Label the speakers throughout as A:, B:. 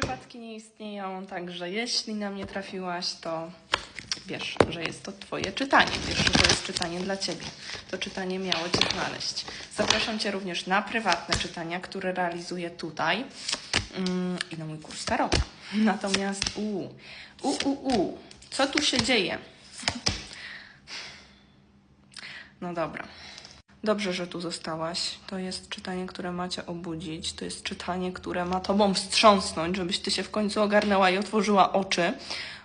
A: Przypadki nie istnieją, także jeśli na mnie trafiłaś, to wiesz, że jest to Twoje czytanie. Wiesz, że to jest czytanie dla Ciebie. To czytanie miało Cię znaleźć. Zapraszam Cię również na prywatne czytania, które realizuję tutaj mm, i na mój kurs Tarota. Natomiast, u, u, u, u, co tu się dzieje? No dobra. Dobrze, że tu zostałaś. To jest czytanie, które macie obudzić. To jest czytanie, które ma tobą wstrząsnąć, żebyś ty się w końcu ogarnęła i otworzyła oczy,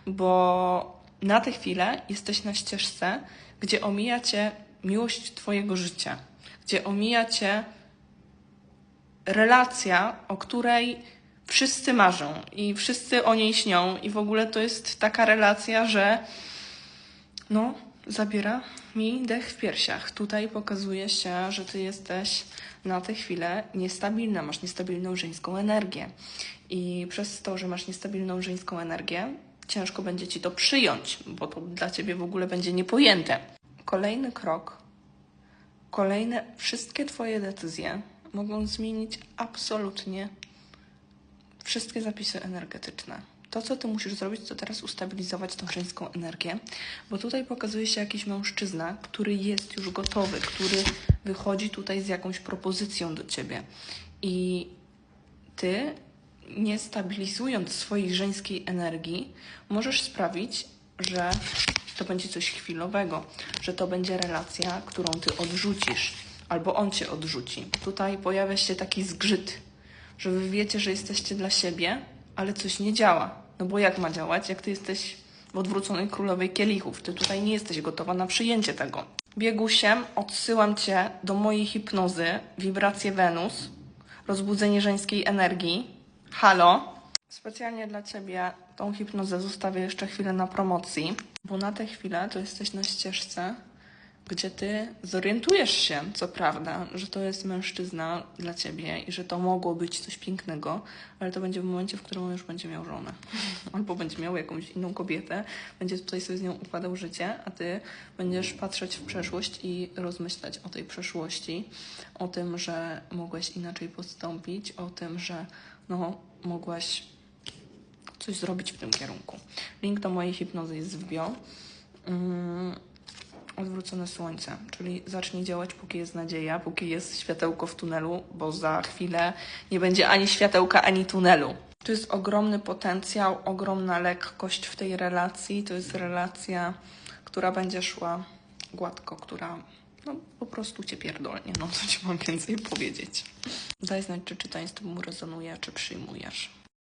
A: bo na tę chwilę jesteś na ścieżce, gdzie omija cię miłość twojego życia, gdzie omija cię relacja, o której wszyscy marzą i wszyscy o niej śnią i w ogóle to jest taka relacja, że no, zabiera mi dech w piersiach. Tutaj pokazuje się, że ty jesteś na tę chwilę niestabilna, masz niestabilną żeńską energię. I przez to, że masz niestabilną żeńską energię, ciężko będzie ci to przyjąć, bo to dla ciebie w ogóle będzie niepojęte. Kolejny krok, kolejne wszystkie twoje decyzje mogą zmienić absolutnie wszystkie zapisy energetyczne. To, co ty musisz zrobić, to teraz ustabilizować tą żeńską energię, bo tutaj pokazuje się jakiś mężczyzna, który jest już gotowy, który wychodzi tutaj z jakąś propozycją do ciebie. I ty, nie stabilizując swojej żeńskiej energii, możesz sprawić, że to będzie coś chwilowego, że to będzie relacja, którą ty odrzucisz, albo on cię odrzuci. Tutaj pojawia się taki zgrzyt, że wy wiecie, że jesteście dla siebie, ale coś nie działa. No bo jak ma działać, jak ty jesteś w odwróconej królowej kielichów? Ty tutaj nie jesteś gotowa na przyjęcie tego. Biegusiem odsyłam cię do mojej hipnozy, wibracje Wenus, rozbudzenie żeńskiej energii. Halo. Specjalnie dla ciebie tą hipnozę zostawię jeszcze chwilę na promocji, bo na tę chwilę to jesteś na ścieżce, gdzie ty zorientujesz się, co prawda, że to jest mężczyzna dla ciebie i że to mogło być coś pięknego, ale to będzie w momencie, w którym on już będzie miał żonę. Albo będzie miał jakąś inną kobietę, będzie tutaj sobie z nią układał życie, a ty będziesz patrzeć w przeszłość i rozmyślać o tej przeszłości, o tym, że mogłaś inaczej postąpić, o tym, że no, mogłaś coś zrobić w tym kierunku. Link do mojej hipnozy jest w bio. Mm, odwrócone słońce, czyli zacznij działać, póki jest nadzieja, póki jest światełko w tunelu, bo za chwilę nie będzie ani światełka, ani tunelu. To jest ogromny potencjał, ogromna lekkość w tej relacji. To jest relacja, która będzie szła gładko, która no, po prostu cię pierdolnie. No, co ci mam więcej powiedzieć. Daj znać, czy z tobą rezonuje, czy przyjmujesz.